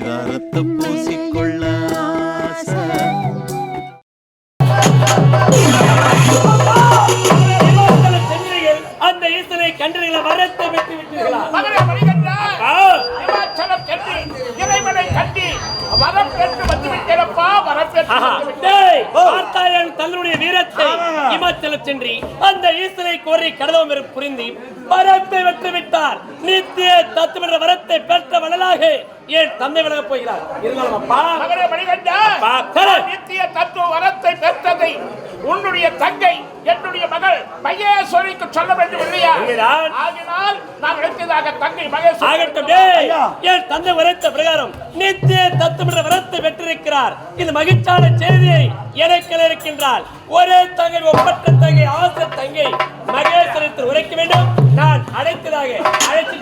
பரிதாரத்தை பூசிக்கொள்ள அந்த ஈசனை கண்டறிகளை வரத்தை விட்டு விட்டீர்களா? பார்த்தாயன் தன்னுடைய வீரத்தை இமாச்சல சென்றி அந்த ஈசனை கோரி கடலவும் என்று புரிந்து வரத்தை வெற்றி விட்டார் நித்திய தத்துவ வரத்தை பெற்ற வள்ளலாக என் தந்தை விலகப் போகிறார்? இருந்தாலும் அப்பா. மகனே. நித்திய தத்துவ வரத்தை பெற்றதை உன்னுடைய தங்கை என்னுடைய மகள் மகேஸ்வரிக்கு சொல்ல வேண்டும் இல்லையா. ஆகினால் நான் நினைத்ததாக தங்கை மகேஸ்வரி. ஆகட்டும் என் தந்தை உரைத்த பிரகாரம் நித்திய தத்துவ வரத்தை பெற்றிருக்கிறார். இந்த மகிழ்ச்சியான செய்தியை எனக்கு இருக்கின்றார் ஒரே தங்கை ஒப்பற்ற தங்கை ஆசை தங்கை மகேஸ்வரத்தில் உரைக்க வேண்டும். நான் அழைத்ததாக அழைத்து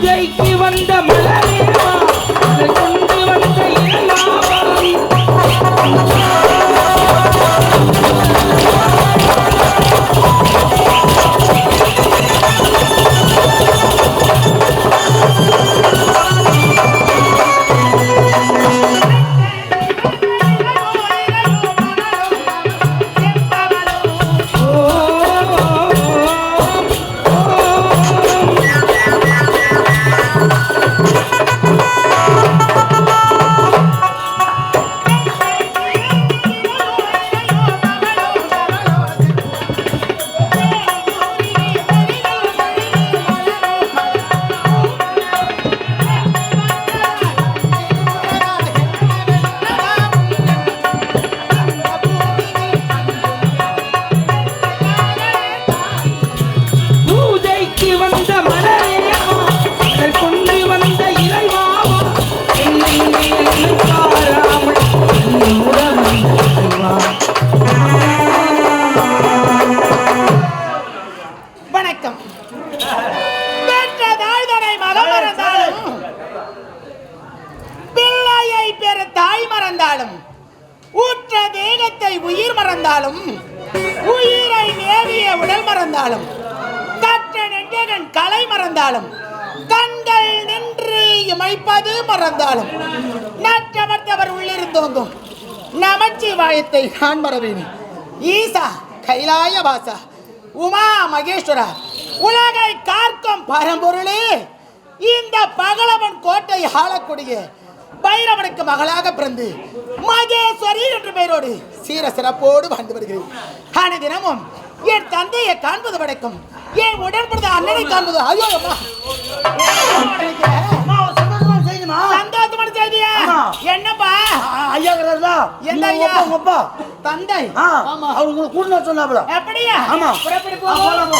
பூஜைக்கு வந்த மலரேவா மறந்தாலும் உயிரை நேவிய உடல் மறந்தாலும் கற்ற நெஞ்சகன் கலை மறந்தாலும் கண்கள் நின்று இமைப்பது மறந்தாலும் நற்றமர்த்தவர் உள்ளிருந்தோங்கும் நமச்சிவாயத்தை நான் மறவேன். ஈசா கைலாய வாசா உமா மகேஸ்வரா உலகை காக்கும் பரம்பொருளே இந்த பகலவன் கோட்டை ஆளக்கூடிய பைரவனுக்கு மகளாக பிறந்து மகேஸ்வரி என்ற பெயரோடு சீர சிறப்போடு வாழ்ந்து வருகிறேன். ஆன தினமும் என் தந்தையை காண்பது வழக்கம் என் உடன்படுத்த அண்ணனை காண்பது. ஐயோ சந்தோஷமான செய்தியா? என்னப்பா? ஐயா எந்த ஐயா? உங்க அப்பா. தந்தை. ஆமா அவருக்கு கூட்டினா சொன்னாப்புல. அப்படியா? ஆமா. புறப்பட்டு போலாம்,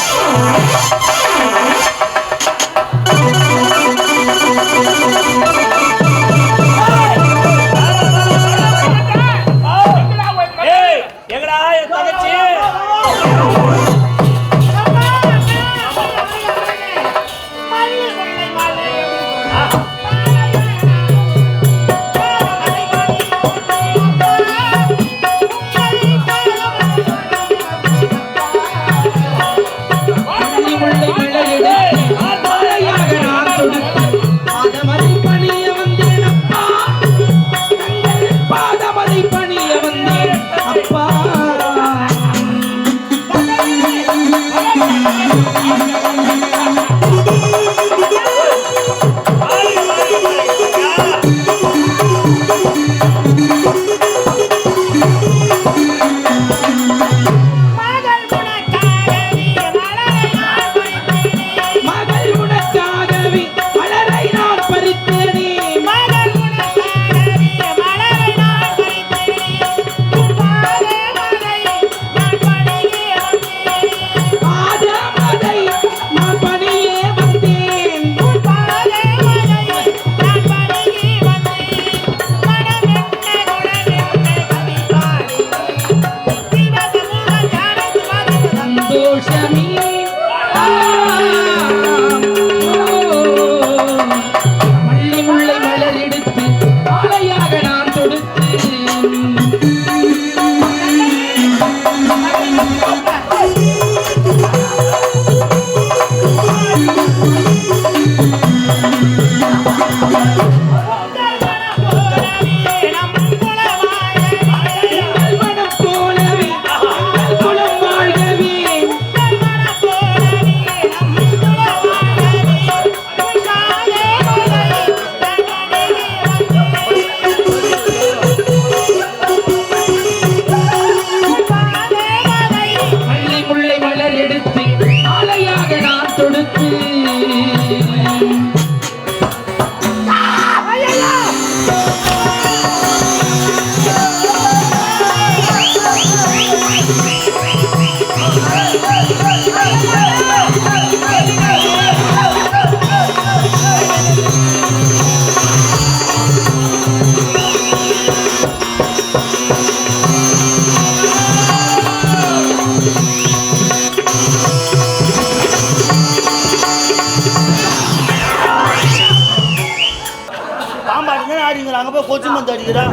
போய் கொச்சு மந்து அடிக்கிறான்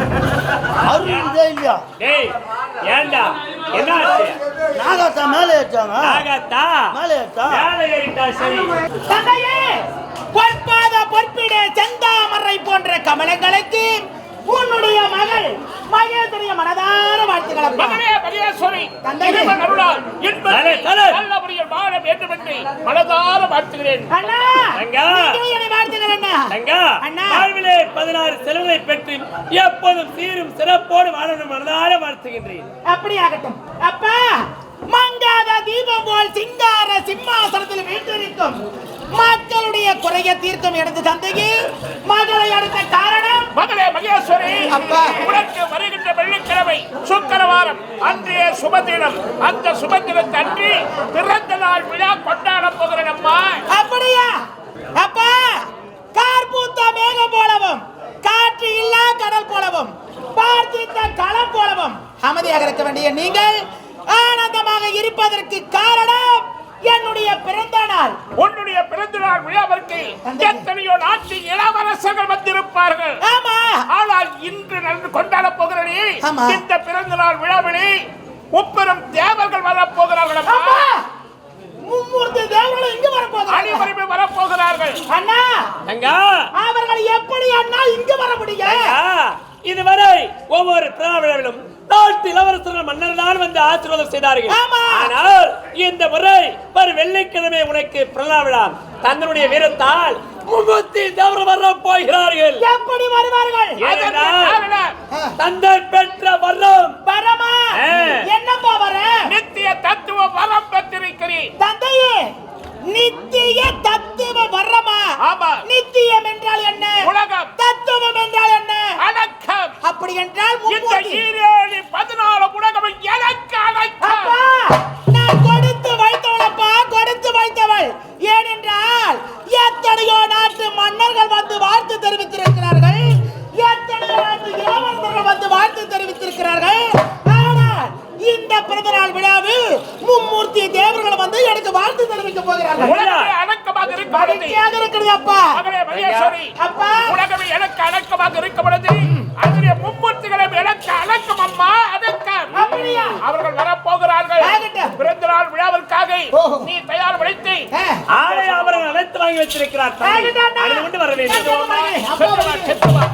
அருள் இதே இல்லையா? டேய் ஏண்டா? என்னாச்சு? நாகாத்தா மேலே ஏற்றாங்க ஆகாத்தா மேலே ஏற்றா மேலே ஏறிட்டா சரி. தந்தையே பொற்பாத பொற்பிட செந்தாமரை போன்ற கமலங்களுக்கு உன்னுடைய மகள் மகேந்திரிய மனதார வாழ்த்துக்கள். மகனே மகேஸ்வரி தந்தை. இன்பத்தை நல்லபடியில் வாழ வேண்டும் என்று மனதார வாழ்த்துகிறேன். அண்ணா! தங்கா. நீங்களும் என்னை வாழ்த்துங்கள் அண்ணா! தங்கா! அண்ணா. வாழ்விலே பதினாறு செலவுகளை பெற்று எப்போதும் சீரும் சிறப்போடு வாழணும் மனதார வாழ்த்துகின்றேன். அப்படியாகட்டும். அப்பா! மங்காத தீபம் போல் சிங்கார சிம்மாசனத்தில் வீட்டிருக்கும் மக்களுடைய குறைய தீர்க்கும் எனது தந்தைக்கு மகளை அடுத்த காரணம் மகளே மகேஸ்வரி. உனக்கு வருகின்ற வெள்ளிக்கிழமை சுக்கரவாரம். அன்றைய சுபதினம். அந்த சுபதினத்தை அன்றி பிறந்த நாள் விழா கொண்டாட போகிறேன் அம்மா. அப்படியா? அப்பா கார் பூத்த மேகம் போலவும் காற்று இல்லா கடல் போலவும் பார்த்தித்த களம் போலவும் அமைதியாக இருக்க வேண்டிய நீங்கள் ஆனந்தமாக இருப்பதற்கு காரணம் என்னுடைய பிறந்த நாள். உன்னுடைய பிறந்த நாள் விழாவிற்கு. எத்தனையோ நாட்டு இளவரசர்கள் வந்திருப்பார்கள். ஆனால் இன்று நடந்து கொண்டாட போகிறனே. இந்த பிறந்த நாள் விழாவிலே முப்பெரும் தேவர்கள் வரப் போகிறார்கள் அம்மா. அப்பா மும்மூர்த்தி தேவர்களும் இங்கு வரப்போகிறார்கள் அனைவருமே வரப்போகிறார்கள் அண்ணா. தங்கா அவர்கள் எப்படி அண்ணா இங்கு வர முடியும்? இதுவரை ஒவ்வொரு பிராவிழவிலும் நாட்டு இளவரசர்கள் மன்னர்கள் வந்து ஆசீர்வாதம் செய்தார்கள். ஆனால் இந்த முறை ஒரு வெள்ளிக்கிழமை உனக்கு விழா. தன்னுடைய வீரத்தால் மும்மூர்த்தி தேவர் வர போகிறார்கள். எப்படி வருவார்கள்? தந்தை பெற்ற வரம். வரமா? ஆ. என்னப்பா வர? நித்திய தத்துவ வரம் பெற்றிருக்கிறேன் தந்தையே நித்திய தத்துவ வரமா? ஆமா. நித்தியம் என்றால் என்ன? உலகம். தத்துவம் என்றால் என்ன? அடக்கம். அப்படி என்றால் இந்த. ஈரேழு பதினாலு உலகம் எனக்கு அடக்கம். வாழ்த்து தெரிவித்திருக்கிறார்கள். வந்து வாழ்த்து தெரிவித்திருக்கிறார்கள்? இந்த பிறந்த நாள் விழாவில் மும்மூர்த்தி தேவர்கள் வந்து எனக்கு வாழ்த்து தெரிவிக்க போகிறார்கள். அடக்கமாக இருக்கிறது அப்பா. அப்பா. உலகமே எனக்கு அடக்கமாக இருக்கப்படுது அதனுடைய மும்மூர்த்திகளும் எனக்கு அடக்கம் அம்மா அடக்கம் அவர்கள் வரப்போகிறார்கள். பிறந்த நாள் விழாவிற்காக நீ தயார் படைத்து. ஆலை அவர்கள் அழைத்து வாங்கி வைத்திருக்கிறார் வர வேண்டும்.